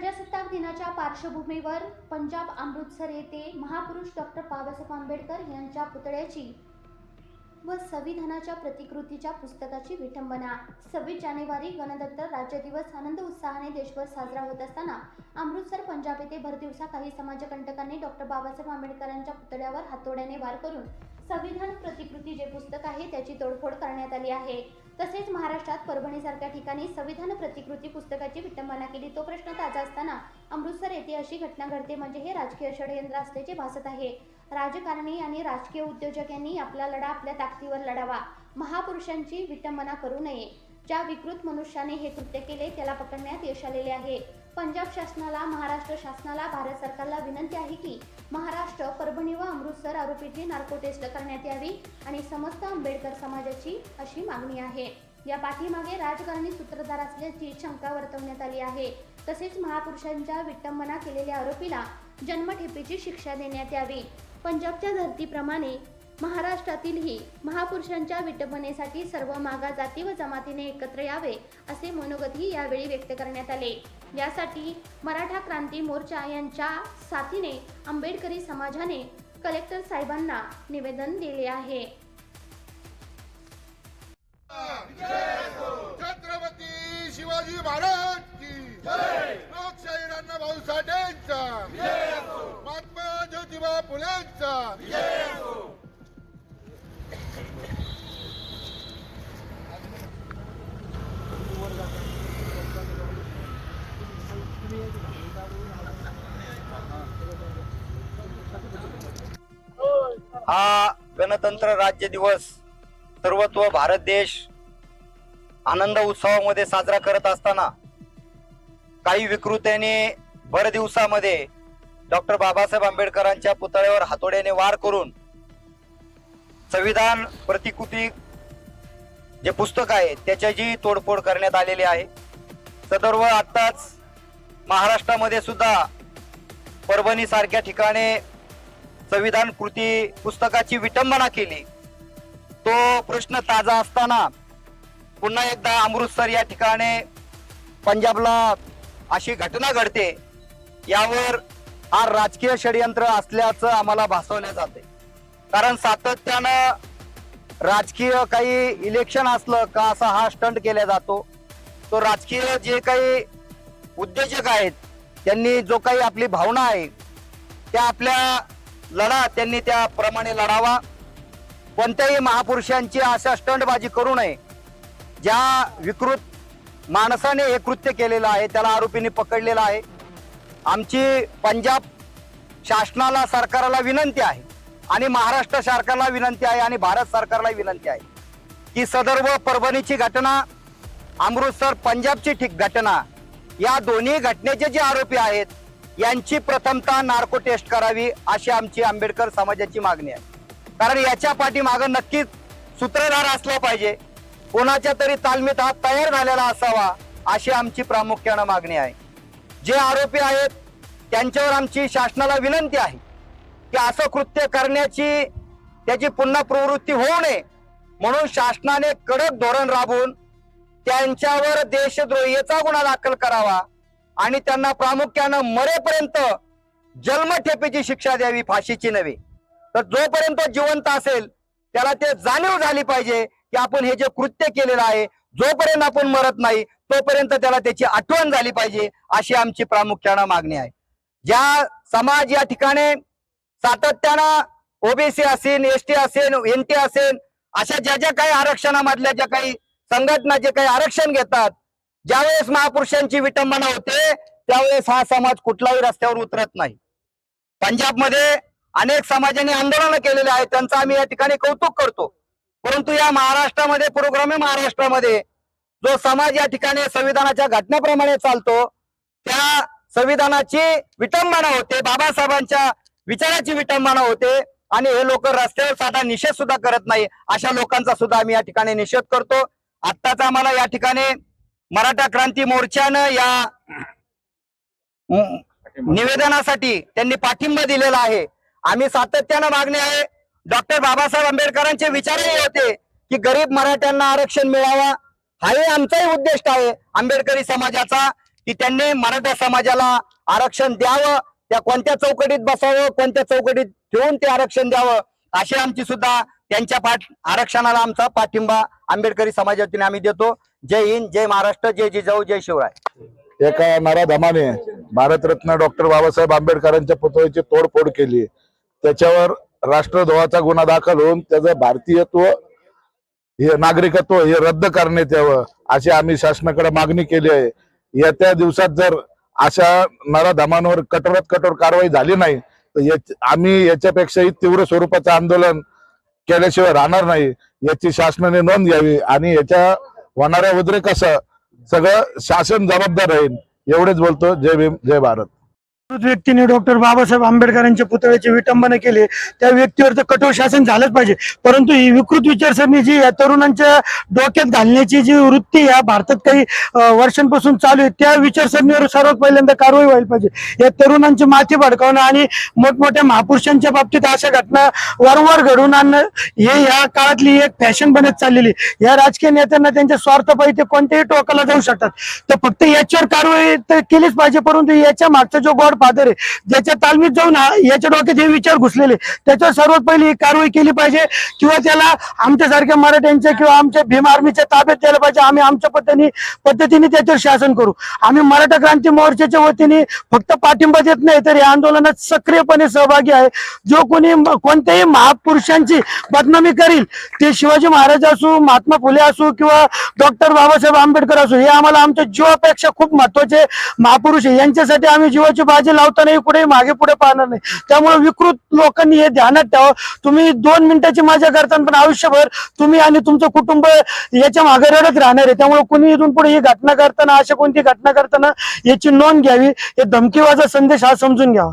प्रजासत्ताक दिनाच्या पार्श्वभूमीवर पंजाब अमृतसर येथे महापुरुष डॉक्टर बाबासाहेब आंबेडकर यांच्या पुतळ्याची व संविधानाच्या प्रतिकृतीच्या पुस्तकाची विटंबना. सव्वीस जानेवारी गणतंत्र राज्य दिवस आनंद उत्साहाने देशभर साजरा होत असताना अमृतसर पंजाब येथे भरदिवसा काही समाजकंटकांनी डॉक्टर बाबासाहेब आंबेडकरांच्या पुतळ्यावर हातोड्याने वार करून संविधान प्रतिकृती जे पुस्तक आहे त्याची तोडफोड करण्यात आली आहे. तसेच महाराष्ट्रात परभणीसारख्या ठिकाणी संविधान प्रतिकृती पुस्तकाची विटंबना केली तो प्रश्न ताजा असताना अमृतसर येथे अशी घटना घडते म्हणजे हे राजकीय षडयंत्र असल्याचे भासत आहे. राजकारणी आणि राजकीय उद्योजक यांनी आपला लढा आपल्या ताकदीवर लढावा. महापुरुषांची विटंबना करू नये. ज्या विकृत मनुष्याने हे कृत्य केले त्याला पकडण्यात यश आलेले आहे. पंजाब शासनाला महाराष्ट्र शासनाला भारत सरकारला विनंती आहे की महाराष्ट्र परभणी व अमृतसर आरोपीची नार्को टेस्ट करण्यात यावी आणि समस्त आंबेडकर समाजाची अशी मागणी आहे. या पाठीमागे राजकारणी सूत्रधार असल्याची शंका वर्तवण्यात आली आहे. तसेच महापुरुषांच्या विटंबना केलेल्या आरोपीला जन्मठेपेची शिक्षा देण्यात यावी. पंजाबच्या धर्तीप्रमाणे महाराष्ट्रातीलही महापुरुषांच्या विटंबनेसाठी सर्व मागा जाती व जमातीने एकत्र यावे असे मनोगतही यावेळी व्यक्त करण्यात आले. यासाठी मराठा क्रांती मोर्चा यांच्या साथीने आंबेडकरी समाजाने कलेक्टर साहेबांना निवेदन दिले आहे. छत्रपती शिवाजी महाराज की लोकशाही भाऊ साठेंचा. महात्मा ज्योतिबा फुलेंचा. हा गणतंत्र राज्य दिवस सर्वत्व भारत देश आनंद उत्सवामध्ये साजरा करत असताना काही विकृत्याने भर दिवसामध्ये डॉक्टर बाबासाहेब आंबेडकरांच्या पुतळ्यावर हातोड्याने वार करून संविधान प्रतिकृती जे पुस्तक आहे त्याच्याची तोडफोड करण्यात आलेली आहे. सदर्व आत्ताच महाराष्ट्रामध्ये सुद्धा परभणीसारख्या ठिकाणी संविधान कृती पुस्तकाची विटंबना केली. तो प्रश्न ताजा असताना पुन्हा एकदा अमृतसर या ठिकाणी पंजाबला अशी घटना घडते. यावर हा राजकीय षडयंत्र असल्याचं आम्हाला भासवलं जाते कारण सातत्यानं राजकीय काही इलेक्शन असलं का असा हा स्टंट केला जातो. तो राजकीय जे काही उद्योजक आहेत त्यांनी जो काही आपली भावना आहे त्या आपल्या लढा त्यांनी त्याप्रमाणे लढावा. कोणत्याही महापुरुषांची अशा स्टंटबाजी करू नये. ज्या विकृत माणसाने हे कृत्य केलेलं आहे त्याला आरोपीने पकडलेला आहे. आमची पंजाब शासनाला सरकारला विनंती आहे आणि महाराष्ट्र सरकारला विनंती आहे आणि भारत सरकारला विनंती आहे की सदर्भ परभणीची घटना अमृतसर पंजाबची ठीक घटना या दोन्ही घटनेचे जे आरोपी आहेत यांची प्रथमतः नार्को टेस्ट करावी अशी आमची आंबेडकर समाजाची मागणी आहे. कारण याच्या पाठीमागं नक्कीच सूत्रधार असला पाहिजे. कोणाच्या तरी तालमीत हा तयार झालेला असावा अशी आमची प्रामुख्यानं मागणी आहे. जे आरोपी आहेत त्यांच्यावर आमची शासनाला विनंती आहे की असं कृत्य करण्याची त्याची पुन्हा प्रवृत्ती होऊ नये म्हणून शासनाने कडक धोरण राबवून त्यांच्यावर देशद्रोहीचा गुन्हा दाखल करावा. आणि त्यांना प्रामुख्यानं मरेपर्यंत जन्मठेपेची शिक्षा द्यावी फाशीची नव्हे. तर जोपर्यंत जिवंत असेल त्याला ते जाणीव झाली पाहिजे की आपण हे जे कृत्य केलेलं आहे जोपर्यंत आपण मरत नाही तोपर्यंत त्याला त्याची आठवण झाली पाहिजे अशी आमची प्रामुख्यानं मागणी आहे. ज्या समाज या ठिकाणी सातत्यानं ओबीसी असेल एस टी असेल एन टी असेल अशा ज्या ज्या काही आरक्षणामधल्या ज्या काही संघटना जे काही आरक्षण घेतात ज्यावेळेस महापुरुषांची विटंबना होते त्यावेळेस हा समाज कुठलाही रस्त्यावर उतरत नाही. पंजाबमध्ये अनेक समाजाने आंदोलनं केलेले आहेत त्यांचं आम्ही या ठिकाणी कौतुक करतो. परंतु या महाराष्ट्रामध्ये पूर्वग्रामीण महाराष्ट्रामध्ये जो समाज या ठिकाणी संविधानाच्या घटनेप्रमाणे चालतो त्या संविधानाची विटंबना होते बाबासाहेबांच्या विचाराची विटंबना होते आणि हे लोक रस्त्यावर साधा निषेध सुद्धा करत नाही अशा लोकांचा सुद्धा आम्ही या ठिकाणी निषेध करतो. आत्ताचा आम्हाला या ठिकाणी मराठा क्रांती मोर्चानं या निवेदनासाठी त्यांनी पाठिंबा दिलेला आहे. आम्ही सातत्यानं मागणी आहे. डॉक्टर बाबासाहेब आंबेडकरांचे विचारही होते की गरीब मराठ्यांना आरक्षण मिळावा. हाही आमचाही उद्दिष्ट आहे. आंबेडकरी समाजाचा की त्यांनी मराठा समाजाला आरक्षण द्यावं. त्या कोणत्या चौकटीत बसावं कोणत्या चौकटीत ठेवून ते आरक्षण द्यावं अशी आमची सुद्धा त्यांच्या पाठ आरक्षणाला आमचा पाठिंबा आंबेडकरी समाजातून आम्ही देतो. जय हिंद जय महाराष्ट्र जय जिजाऊ जय शिवराय. एका नराधमाने भारतरत्न डॉक्टर बाबासाहेब आंबेडकरांच्या पुतळ्याची तोडफोड केली. त्याच्यावर राष्ट्रद्रोहाचा गुन्हा दाखल होऊन त्याचं भारतीयत्व हे नागरिकत्व हे रद्द करण्यात यावं अशी आम्ही शासनाकडे मागणी केली आहे. येत्या दिवसात जर अशा नराधमांवर कठोरात कठोर कारवाई झाली नाही तर आम्ही याच्यापेक्षाही तीव्र स्वरूपाचं आंदोलन केल्याशिवाय राहणार नाही याची शासनाने नोंद घ्यावी आणि याच्या होणाऱ्या उद्रेकासह सगळं शासन जबाबदार राहील एवढेच बोलतो. जय भीम जय भारत. व्यक्तीने डॉक्टर बाबासाहेब आंबेडकरांच्या पुतळ्याची विटंबना केली. त्या व्यक्तीवर तर कठोर शासन झालंच पाहिजे. परंतु ही विकृत विचारसरणी जी या तरुणांच्या डोक्यात घालण्याची जी वृत्ती या भारतात काही वर्षांपासून चालू आहे त्या विचारसरणीवर सर्वात पहिल्यांदा कारवाई व्हायला पाहिजे. या तरुणांची माथी भडकावणं आणि मोठमोठ्या महापुरुषांच्या बाबतीत अशा घटना वारंवार घडवून आणणं हे या काळातली एक फॅशन बनत चाललेली या राजकीय नेत्यांना त्यांच्या स्वार्थपायी ते कोणत्याही टोकाला जाऊ शकतात. तर फक्त याच्यावर कारवाई तर केलीच पाहिजे परंतु याच्या मागचा जो गॉड फादर रे ज्याच्या तालमीत जाऊन याच्या डोक्यात हे विचार घुसलेले. त्याच्यावर सर्वात पहिली ही कारवाई केली पाहिजे किंवा त्याला आमच्यासारख्या मराठ्यांच्या किंवा आमच्या भीम आर्मीच्या ताब्यात द्यायला पाहिजे. आम्ही आमच्या पद्धतीने पद्धतीने त्याच्यावर शासन करू. आम्ही मराठा क्रांती मोर्चाच्या वतीने फक्त पाठिंबा देत नाही तर या आंदोलनात सक्रियपणे सहभागी आहे. जो कोणी कोणत्याही महापुरुषांची बदनामी करील ते शिवाजी महाराज असो महात्मा फुले असो किंवा डॉक्टर बाबासाहेब आंबेडकर असो हे आम्हाला आमच्या जीवापेक्षा खूप महत्त्वाचे महापुरुष आहे. यांच्यासाठी आम्ही जीवाची बाजी लावताना कुठेही मागे पुढे पाहणार नाही. त्यामुळे विकृत लोकांनी हे ध्यानात ठेवा. तुम्ही दोन मिनिटाची मजा करताना पण आयुष्यभर तुम्ही आणि तुमचं कुटुंब याच्या मागे रडत राहणार आहे. त्यामुळे कुणी इथून पुढे ही घटना करताना अशा कोणती घटना करताना याची नोंद घ्यावी. हे धमकीवाजा संदेश हा समजून घ्यावा.